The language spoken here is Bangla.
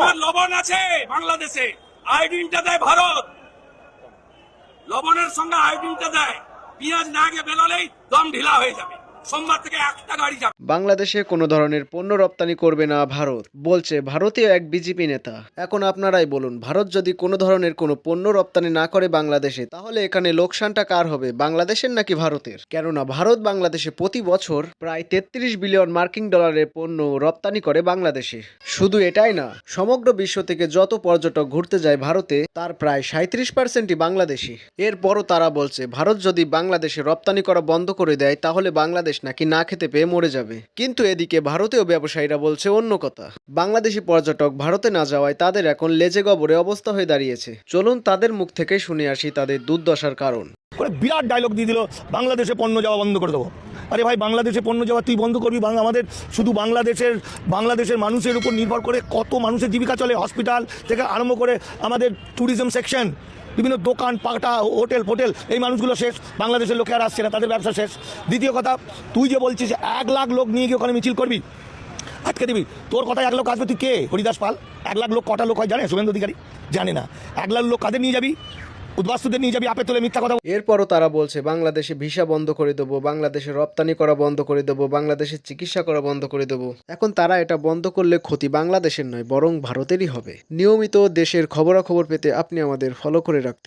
তোমার লবণ আছে বাংলাদেশে। আয়োডিনটা দেয় ভারত। লবণের সঙ্গে আয়োডিনটা দেয়। পেঁয়াজ না আগে বেরোলেই দম ঢিলা হয়ে যাবে। বাংলাদেশে কোনো ধরনের পণ্য রপ্তানি করবে না ভারত, বলছে ভারতীয় এক বিজেপি নেতা। এখন আপনারাই বলুন, ভারত যদি কোনো ধরনের কোনো পণ্য রপ্তানি না করে বাংলাদেশে, তাহলে এখানে লোকসানটা কার হবে, বাংলাদেশের নাকি ভারতের? কেননা ভারত বাংলাদেশে প্রতি বছর প্রায় তেত্রিশ বিলিয়ন মার্কিন ডলারের পণ্য রপ্তানি করে বাংলাদেশে। শুধু এটাই না, সমগ্র বিশ্ব থেকে যত পর্যটক ঘুরতে যায় ভারতে, তার প্রায় সাঁত্রিশ পার্সেন্টই বাংলাদেশি। এরপরও তারা বলছে, ভারত যদি বাংলাদেশে রপ্তানি করা বন্ধ করে দেয়, তাহলে বাংলাদেশ নাকি না খেতে পেয়ে মরে যাবে। কিন্তু এদিকে ভারতীয় ব্যবসায়ীরা বলছে অন্য কথা। বাংলাদেশি পর্যটক ভারতে না যাওয়ায় তাদের এখন লেজে গবরে অবস্থা হয়ে দাঁড়িয়েছে। চলুন তাদের মুখ থেকে শুনে আসি তাদের দুর্দশার কারণ। বিরাট ডায়লগ দিয়ে দিল, বাংলাদেশে পণ্য যাওয়া বন্ধ করে দেবো। আরে ভাই, বাংলাদেশে পণ্য যাওয়া তুই বন্ধ করবি বাংলা আমাদের শুধু বাংলাদেশের বাংলাদেশের মানুষের উপর নির্ভর করে কত মানুষের জীবিকা চলে হসপিটাল থেকে আরম্ভ করে আমাদের ট্যুরিজম সেকশন বিভিন্ন দোকান, পাটা, হোটেল, ফোটেল, এই মানুষগুলো শেষ, বাংলাদেশের লোকে আর আসছে না, তাদের ব্যবসা শেষ। দ্বিতীয় কথা, তুই যে বলছিস এক লাখ লোক নিয়ে গিয়ে ওখানে মিছিল করবি, আটকে দিবি, তোর কথায় এক লোক আসবে, তুই কে? হরিদাস পাল? এক লাখ লোক, কটা লোক হয় জানে? শুভেন্দু অধিকারী? জানে না। এক লাখ লোক কাদের নিয়ে যাবি? উদ্বাস্তুদের নিয়ে যাবি আপে তুলে মিথ্যা কথা এরপরও তারা বলছে, বাংলাদেশে ভিসা বন্ধ করে দেবো, বাংলাদেশে রপ্তানি করা বন্ধ করে দেবো, বাংলাদেশে চিকিৎসা করা বন্ধ করে দেবো। এখন তারা এটা বন্ধ করলে ক্ষতি বাংলাদেশের নয়, বরং ভারতেরই হবে। নিয়মিত দেশের খবরাখবর পেতে আপনি আমাদের ফলো করে রাখতে